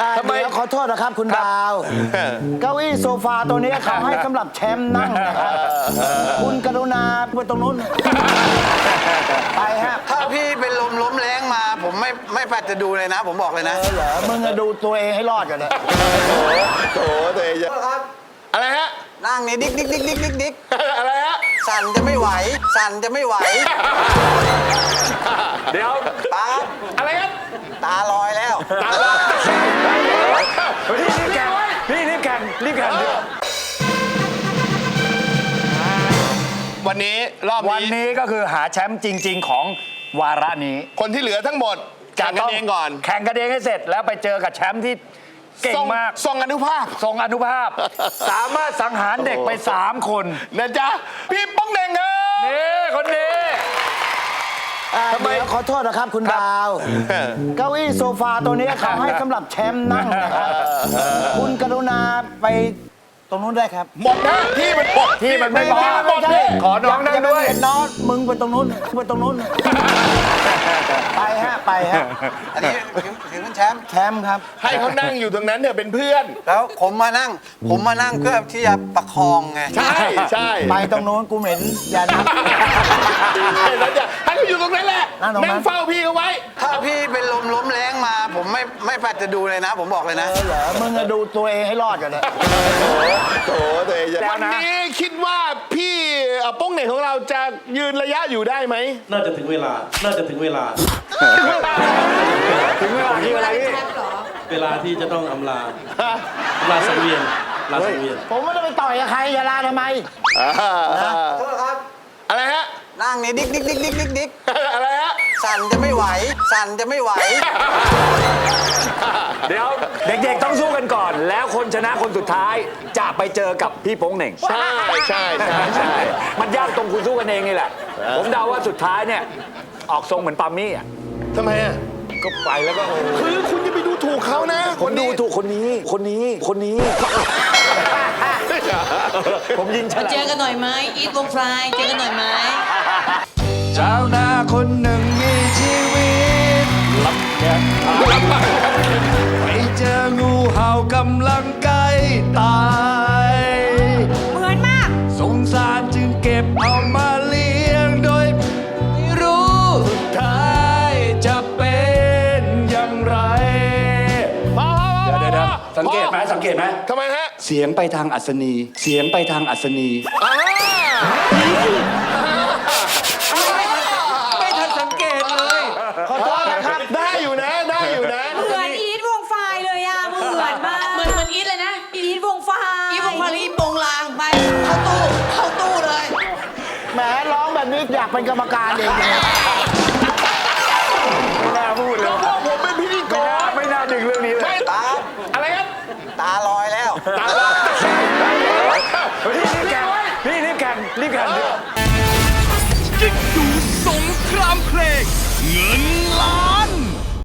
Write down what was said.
อ่าทำไม เดี๋ยวขอโทษนะครับคุณดาว เก้าอี้โซฟาตัวนี้เขาให้สำหรับแชมป์นั่งนะครับคุณกรุณาไปตรงนู้น ไปฮะถ้าพี่เป็นลมล้มแรงมา ผมไม่ไม่ปัดจะดูเลยนะ ผมบอกเลยนะเออเหรอมึงอะดูตัวเองให้รอดก่อนเลยโถตัวเองจะครับอะไรฮะ นั่งนี่ดิ๊กดิ๊กดิ๊กดิ๊กดิ๊กดิ๊กอะไรฮะ สั่นจะไม่ไหว สั่นจะไม่ไหว เดี๋ยว รีบรีบแข่งรีบแข่งวันนี้รอบวันนี้นี้ก็คือหาแชมป์จริง ๆ ของวาระนี้คนที่เหลือทั้งหมดแข่งกันเองก่อนแข่งกันเองให้เสร็จแล้วไปเจอกับแชมป์ที่เก่งส่มากส่งอนุภาพทรงอนุภาพ สามารถสังหารเด็กไป 3 คน นะจ๊ะพี่ป้องเด่งครับ นี่คนนี้ อ่า ทำไม เดี๋ยวข อโทษนะครับคุณดาว เก้าอี้โซฟาตัวนี้เขาให้สำหรับแชมป์นั่งนะครับ คุณกรุณาไปตรงนู้นได้ครับหมดนะที่มันหมดที่มันไม่พอที่มันหมดพี่ขอน้องนั่งด้วยอาไปเบีดน้องมึงไปตรงนู้นไปตรงนู้น ไปฮะไปฮะอันนี้ถึงถึงเป็นแชมป์แชมป์ครับ ให้เขานั่งอยู่ตรงนั้นเนี่ยเป็นเพื่อน แล้วผมมานั่ง ผมมานั่งเพื่อที่จะประคองไงใช่ใช่ไปตรงนู้นกูเหม็นอย่านับแล้วจะให้เขาอยู่ ตรงนั้นแหละนั่งตรงนั้น นั่งเฝ้าพี่เขาไว้ ถ้าพี่เป็นลมล้มแรงมา ผมไม่ไม่ปัดจะดูเลยนะ ผมบอกเลยนะ เออเหรอมึงอะดูตัวเองให้รอดก่อนเลยโถตัวเองจะแล้ววันนะนี้คิดว่าพี่เอ่อโป้งเหน่งของเราจะยืนระยะอยู่ได้ไหมน่าจะถึงเวลา น่าจะถึงเวลาถึงเวลาที่อะไรพี่เวลาที่จะต้องอำลาอำลาสังเวียนลาสังเวียน ผมไม่ได้ไปต่อยกับใครอย่าลาทำไมโทษครับ อะไรฮะ นั่งนี่ดิ๊กดิ๊กดิ๊กดิ๊กดิ๊กดิ๊กอะไรฮะสั่นจะไม่ไหว สั่นจะไม่ไหว เดี๋ยวเด็กๆต้องสู้กันก่อน แล้วคนชนะคนสุดท้ายจะไปเจอกับพี่โป้งเหน่ง ใช่ใช่ใช่ใช่มันยากตรงคุณสู้กันเองนี่แหละ ผมเดาว่าสุดท้ายเนี่ย ออกทรงเหมือนปามี่อะทำไมอะก็ไปแล้วก็คือคุณจะไปดูถูกเขานะผมดูถูกคนนี้ คนนี้คนนี้ ผมยิงฉลาเจอกันหน่อยไหมอีทวงฟลายเจอกันหน่อยไหม บเอามาเลี้ยงโดยไม่รู้สุดท้ายจะเป็นอย่างไร พอพอพอเดี๋ยวเดี๋ยวพอสังเกตไหมสังเกตไหมทำไมฮะเสียงไปทางอัศนี เสียงไปทางอัศนี อ่าไม่ทันสังเกตเลย ขอโทษนะครับ ได้อยู่นะ ได้อยู่นะ เหมือนอีทวงไฟเลยอะเหมือนมาก เหมือนเหมือนอีทเลยนะ อีทวงไฟอีทวงฟลายอีทโปงลางไป แบบนี้อยากเป็นกรรมการเองเลยไม่น่าพูดเลยก็พวกผมเป็นพิธีกไม่น่ารไม่น่าดึงเรื่องนี้เลยไม่ตาอะไรครับ ตาลอยแล้วตามมารีบรีบแข่งรีบรีบแข่งรีบแข่งกิ๊กดูสงครามเพลงเงินล้าน